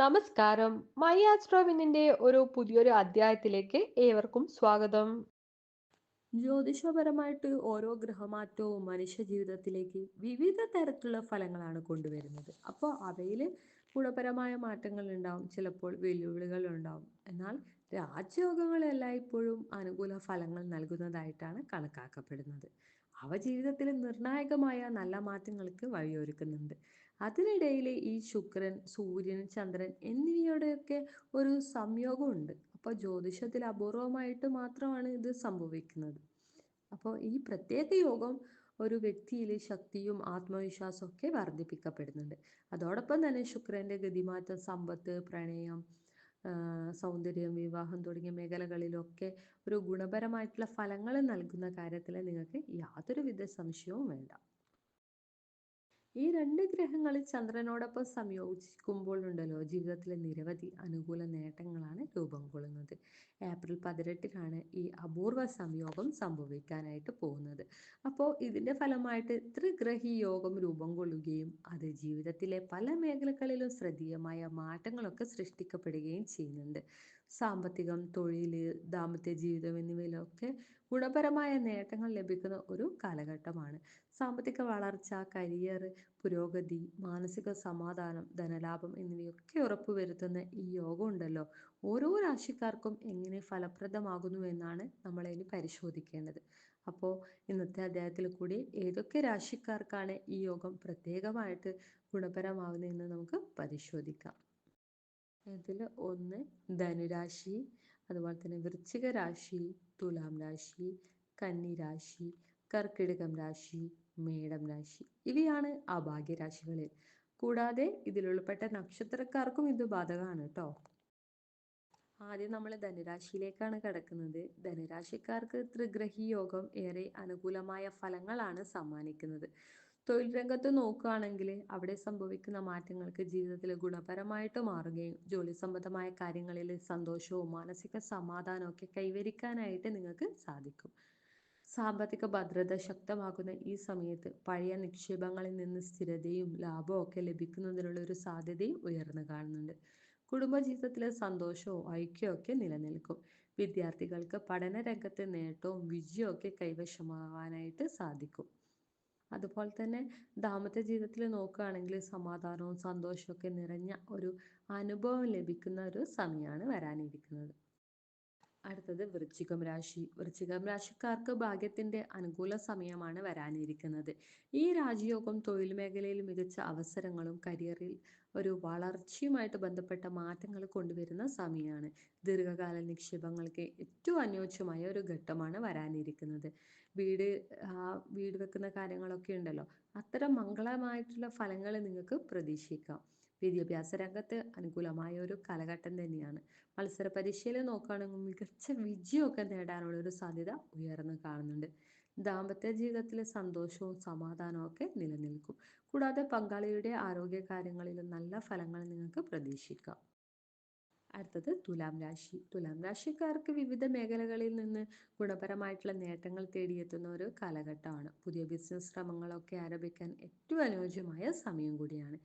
നമസ്കാരം. മൈ ആസ്ട്രോവിനിന്റെ ഒരു പുതിയൊരു അധ്യായത്തിലേക്ക് ഏവർക്കും സ്വാഗതം. ജ്യോതിഷപരമായിട്ട് ഓരോ ഗ്രഹമാറ്റവും മനുഷ്യ ജീവിതത്തിലേക്ക് വിവിധ തരത്തിലുള്ള ഫലങ്ങളാണ് കൊണ്ടുവരുന്നത്. അപ്പോൾ അവയിൽ ഗുണപരമായ മാറ്റങ്ങൾ ഉണ്ടാവും ചിലപ്പോൾ വെല്ലുവിളികൾ ഉണ്ടാവും. എന്നാൽ രാജയോഗങ്ങൾ എല്ലായ്പ്പോഴും അനുകൂല ഫലങ്ങൾ നൽകുന്നതായിട്ടാണ് കണക്കാക്കപ്പെടുന്നത്. അവ ജീവിതത്തിൽ നിർണായകമായ നല്ല മാറ്റങ്ങൾക്ക് വഴിയൊരുക്കുന്നുണ്ട്. അതിനിടയിൽ ഈ ശുക്രൻ സൂര്യൻ ചന്ദ്രൻ എന്നിവയോടെയൊക്കെ ഒരു സംയോഗമുണ്ട്. അപ്പോൾ ജ്യോതിഷത്തിൽ അപൂർവമായിട്ട് മാത്രമാണ് ഇത് സംഭവിക്കുന്നത്. അപ്പോൾ ഈ പ്രത്യേക യോഗം ഒരു വ്യക്തിയിൽ ശക്തിയും ആത്മവിശ്വാസവും ഒക്കെ വർദ്ധിപ്പിക്കപ്പെടുന്നുണ്ട്. അതോടൊപ്പം തന്നെ ശുക്രന്റെ ഗതിമാറ്റം സമ്പത്ത് പ്രണയം സൗന്ദര്യം വിവാഹം തുടങ്ങിയ മേഖലകളിലൊക്കെ ഒരു ഗുണപരമായിട്ടുള്ള ഫലങ്ങൾ നൽകുന്ന കാര്യത്തിൽ നിങ്ങൾക്ക് യാതൊരുവിധ സംശയവും വേണ്ട. ഈ രണ്ട് ഗ്രഹങ്ങൾ ചന്ദ്രനോടൊപ്പം സംയോജിക്കുമ്പോൾ ഉണ്ടല്ലോ ജീവിതത്തിലെ നിരവധി അനുകൂല നേട്ടങ്ങളാണ് രൂപം കൊള്ളുന്നത്. ഏപ്രിൽ പതിനെട്ടിനാണ് ഈ അപൂർവ സംയോഗം സംഭവിക്കാനായിട്ട് പോകുന്നത്. അപ്പോൾ ഇതിന്റെ ഫലമായിട്ട് ത്രിഗ്രഹി യോഗം രൂപം കൊള്ളുകയും അത് ജീവിതത്തിലെ പല മേഖലകളിലും ശ്രദ്ധേയമായ മാറ്റങ്ങളൊക്കെ സൃഷ്ടിക്കപ്പെടുകയും ചെയ്യുന്നുണ്ട്. സാമ്പത്തികം തൊഴിൽ ദാമ്പത്യ ജീവിതം എന്നിവയിലൊക്കെ ഗുണപരമായ നേട്ടങ്ങൾ ലഭിക്കുന്ന ഒരു കാലഘട്ടമാണ്. സാമ്പത്തിക വളർച്ച കരിയർ പുരോഗതി മാനസിക സമാധാനം ധനലാഭം എന്നിവയൊക്കെ ഉറപ്പുവരുത്തുന്ന ഈ യോഗം ഉണ്ടല്ലോ. ഓരോ രാശിക്കാർക്കും എങ്ങനെ ഫലപ്രദമാകുന്നു എന്നാണ് നമ്മൾ ഇനി പരിശോധിക്കേണ്ടത്. അപ്പോൾ ഇന്നത്തെ അധ്യായത്തിൽ കൂടി ഏതൊക്കെ രാശിക്കാർക്കാണ് ഈ യോഗം പ്രത്യേകമായിട്ട് ഗുണപരമാവുന്നതെന്ന് നമുക്ക് പരിശോധിക്കാം. ഇതിൽ ഒന്ന് ധനുരാശി അതുപോലെ തന്നെ വൃശ്ചിക രാശി തുലാം രാശി കന്നി രാശി കർക്കിടകം രാശി മേടം രാശി. ഇവയാണ് ആ ഭാഗ്യരാശികളിൽ. കൂടാതെ ഇതിലുൾപ്പെട്ട നക്ഷത്രക്കാർക്കും ഇത് ബാധകമാണ് കേട്ടോ. ആദ്യം നമ്മൾ ധനുരാശിയിലേക്കാണ് കിടക്കുന്നത്. ധനുരാശിക്കാർക്ക് ത്രിഗ്രഹി യോഗം ഏറെ അനുകൂലമായ ഫലങ്ങളാണ് സമ്മാനിക്കുന്നത്. തൊഴിൽ രംഗത്ത് നോക്കുകയാണെങ്കിൽ അവിടെ സംഭവിക്കുന്ന മാറ്റങ്ങൾക്ക് ജീവിതത്തിൽ ഗുണപരമായിട്ട് മാറുകയും ജോലി സംബന്ധമായ കാര്യങ്ങളിൽ സന്തോഷവും മാനസിക സമാധാനവും ഒക്കെ കൈവരിക്കാനായിട്ട് നിങ്ങൾക്ക് സാധിക്കും. സാമ്പത്തിക ഭദ്രത ശക്തമാക്കുന്ന ഈ സമയത്ത് പഴയ നിക്ഷേപങ്ങളിൽ നിന്ന് സ്ഥിരതയും ലാഭവും ഒക്കെ ലഭിക്കുന്നതിനുള്ള ഒരു സാധ്യതയും ഉയർന്നു കാണുന്നുണ്ട്. കുടുംബജീവിതത്തിലെ സന്തോഷവും ഐക്യവും ഒക്കെ നിലനിൽക്കും. വിദ്യാർത്ഥികൾക്ക് പഠന രംഗത്തെ നേട്ടവും വിജയവും ഒക്കെ കൈവശമാകാനായിട്ട് സാധിക്കും. അതുപോലെ തന്നെ ദാമ്പത്യ ജീവിതത്തിൽ നോക്കുകയാണെങ്കിൽ സമാധാനവും സന്തോഷവും ഒക്കെ നിറഞ്ഞ ഒരു അനുഭവം ലഭിക്കുന്ന ഒരു സമയമാണ് വരാനിരിക്കുന്നത്. അടുത്തത് വൃശ്ചികം രാശി. വൃശ്ചികം രാശിക്കാർക്ക് ഭാഗ്യത്തിന്റെ അനുകൂല സമയമാണ് വരാനിരിക്കുന്നത്. ഈ രാജയോഗം തൊഴിൽ മേഖലയിൽ മികച്ച അവസരങ്ങളും കരിയറിൽ ഒരു വളർച്ചയുമായിട്ട് ബന്ധപ്പെട്ട മാറ്റങ്ങൾ കൊണ്ടുവരുന്ന സമയമാണ്. ദീർഘകാല നിക്ഷേപങ്ങൾക്ക് ഏറ്റവും അനുയോജ്യമായ ഒരു ഘട്ടമാണ് വരാനിരിക്കുന്നത്. വീട് ആ വീട് വെക്കുന്ന കാര്യങ്ങളൊക്കെ ഉണ്ടല്ലോ. അത്തരം മംഗളമായിട്ടുള്ള ഫലങ്ങൾ നിങ്ങൾക്ക് പ്രതീക്ഷിക്കാം. വിദ്യാഭ്യാസ രംഗത്ത് അനുകൂലമായ ഒരു കാലഘട്ടം തന്നെയാണ്. മത്സര പരീക്ഷയിൽ നോക്കുകയാണെങ്കിൽ മികച്ച വിജയമൊക്കെ നേടാനുള്ള ഒരു സാധ്യത ഉയർന്നു കാണുന്നുണ്ട്. ദാമ്പത്യ ജീവിതത്തിലെ സന്തോഷവും സമാധാനവും ഒക്കെ നിലനിൽക്കും. കൂടാതെ പങ്കാളിയുടെ ആരോഗ്യ കാര്യങ്ങളിലും നല്ല ഫലങ്ങൾ നിങ്ങൾക്ക് പ്രതീക്ഷിക്കാം. അടുത്തത് തുലാം രാശി. തുലാം രാശിക്കാർക്ക് വിവിധ മേഖലകളിൽ നിന്ന് ഗുണപരമായിട്ടുള്ള നേട്ടങ്ങൾ തേടിയെത്തുന്ന ഒരു കാലഘട്ടമാണ്. പുതിയ ബിസിനസ് ശ്രമങ്ങളൊക്കെ ആരംഭിക്കാൻ ഏറ്റവും അനുയോജ്യമായ സമയം കൂടിയാണ്.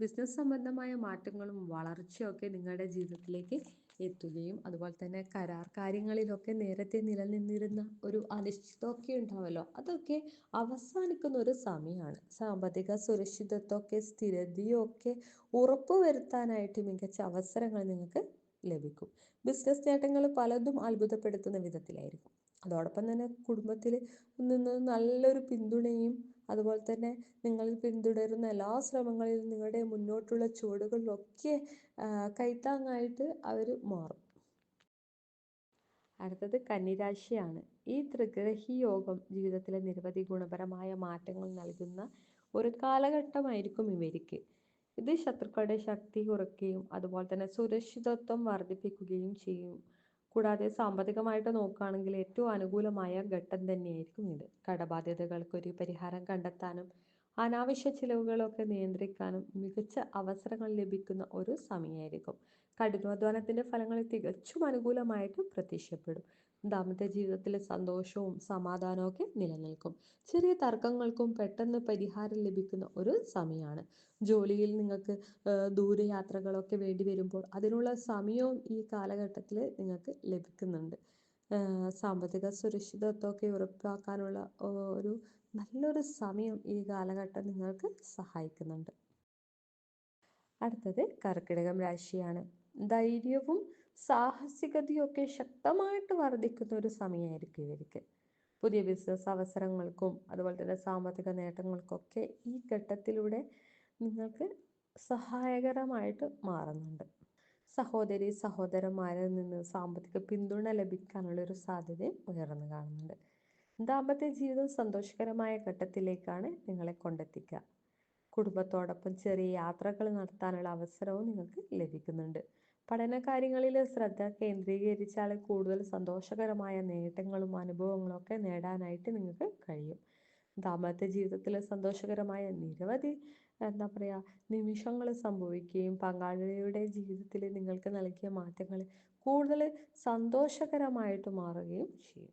ബിസിനസ് സംബന്ധമായ മാറ്റങ്ങളും വളർച്ചയൊക്കെ നിങ്ങളുടെ ജീവിതത്തിലേക്ക് എത്തുകയും അതുപോലെ തന്നെ കരാർ കാര്യങ്ങളിലൊക്കെ നേരത്തെ നിലനിന്നിരുന്ന ഒരു അനിശ്ചിതമൊക്കെ ഉണ്ടാവല്ലോ. അതൊക്കെ അവസാനിക്കുന്ന ഒരു സമയമാണ് സാമ്പത്തിക സുരക്ഷിതത്വമൊക്കെ സ്ഥിരതയും ഒക്കെ ഉറപ്പുവരുത്താനായിട്ട് മികച്ച അവസരങ്ങൾ നിങ്ങൾക്ക് ലഭിക്കും. ബിസിനസ് നേട്ടങ്ങൾ പലതും അത്ഭുതപ്പെടുത്തുന്ന വിധത്തിലായിരിക്കും. അതോടൊപ്പം തന്നെ കുടുംബത്തിൽ നിന്ന് നല്ലൊരു പിന്തുണയും അതുപോലെ തന്നെ നിങ്ങൾ പിന്തുടരുന്ന എല്ലാ ശ്രമങ്ങളിലും നിങ്ങളുടെ മുന്നോട്ടുള്ള ചുവടുകളിലൊക്കെ കൈത്താങ്ങായിട്ട് അവർ മാറും. അടുത്തത് കന്നിരാശിയാണ്. ഈ ത്രിഗ്രഹി യോഗം ജീവിതത്തിലെ നിരവധി ഗുണപരമായ മാറ്റങ്ങൾ നൽകുന്ന ഒരു കാലഘട്ടമായിരിക്കും ഇവർക്ക്. ഇത് ശത്രുക്കളുടെ ശക്തി കുറയ്ക്കുകയും അതുപോലെ തന്നെ സുരക്ഷിതത്വം വർദ്ധിപ്പിക്കുകയും ചെയ്യും. കൂടാതെ സാമ്പത്തികമായിട്ട് നോക്കുകയാണെങ്കിൽ ഏറ്റവും അനുകൂലമായ ഘട്ടം തന്നെയായിരിക്കും ഇത്. കടബാധ്യതകൾക്ക് ഒരു പരിഹാരം കണ്ടെത്താനും അനാവശ്യ ചിലവുകളൊക്കെ നിയന്ത്രിക്കാനും മികച്ച അവസരങ്ങൾ ലഭിക്കുന്ന ഒരു സമയമായിരിക്കും. കഠിനാധ്വാനത്തിന്റെ ഫലങ്ങൾ തികച്ചും അനുകൂലമായിട്ട് പ്രത്യക്ഷപ്പെടും. ദാമ്പത്യ ജീവിതത്തിലെ സന്തോഷവും സമാധാനവും ഒക്കെ നിലനിൽക്കും. ചെറിയ തർക്കങ്ങൾക്കും പെട്ടെന്ന് പരിഹാരം ലഭിക്കുന്ന ഒരു സമയമാണ് ജോലിയിൽ നിങ്ങൾക്ക് ദൂരയാത്രകളൊക്കെ വേണ്ടി വരുമ്പോൾ അതിനുള്ള സമയവും ഈ കാലഘട്ടത്തിൽ നിങ്ങൾക്ക് ലഭിക്കുന്നുണ്ട്. സാമ്പത്തിക സുരക്ഷിതത്വമൊക്കെ ഉറപ്പാക്കാനുള്ള ഒരു നല്ലൊരു സമയം ഈ കാലഘട്ടം നിങ്ങൾക്ക് സഹായിക്കുന്നുണ്ട്. അടുത്തത് കർക്കിടകം രാശിയാണ്. ധൈര്യവും സാഹസികതയും ഒക്കെ ശക്തമായിട്ട് വർദ്ധിക്കുന്ന ഒരു സമയമായിരിക്കും ഇവർക്ക്. പുതിയ ബിസിനസ് അവസരങ്ങൾക്കും അതുപോലെ തന്നെ സാമ്പത്തിക നേട്ടങ്ങൾക്കൊക്കെ ഈ ഘട്ടത്തിലൂടെ നിങ്ങൾക്ക് സഹായകരമായിട്ട് മാറുന്നുണ്ട്. സഹോദരി സഹോദരന്മാരിൽ നിന്ന് സാമ്പത്തിക പിന്തുണ ലഭിക്കാനുള്ള ഒരു സാധ്യത ഉയർന്നു കാണുന്നുണ്ട്. ദാമ്പത്യ ജീവിതം സന്തോഷകരമായ ഘട്ടത്തിലേക്കാണ് നിങ്ങളെ കൊണ്ടെത്തിക്കുക. കുടുംബത്തോടൊപ്പം ചെറിയ യാത്രകൾ നടത്താനുള്ള അവസരവും നിങ്ങൾക്ക് ലഭിക്കുന്നുണ്ട്. പഠന കാര്യങ്ങളിൽ ശ്രദ്ധ കേന്ദ്രീകരിച്ചാൽ കൂടുതൽ സന്തോഷകരമായ നേട്ടങ്ങളും അനുഭവങ്ങളും ഒക്കെ നേടാനായിട്ട് നിങ്ങൾക്ക് കഴിയും. ദാമ്പത്യ ജീവിതത്തിൽ സന്തോഷകരമായ നിരവധി എന്താ പറയുക നിമിഷങ്ങൾ സംഭവിക്കുകയും പങ്കാളിയുടെ ജീവിതത്തിൽ നിങ്ങൾക്ക് നൽകിയ മാറ്റങ്ങൾ കൂടുതൽ സന്തോഷകരമായിട്ട് മാറുകയും ചെയ്യും.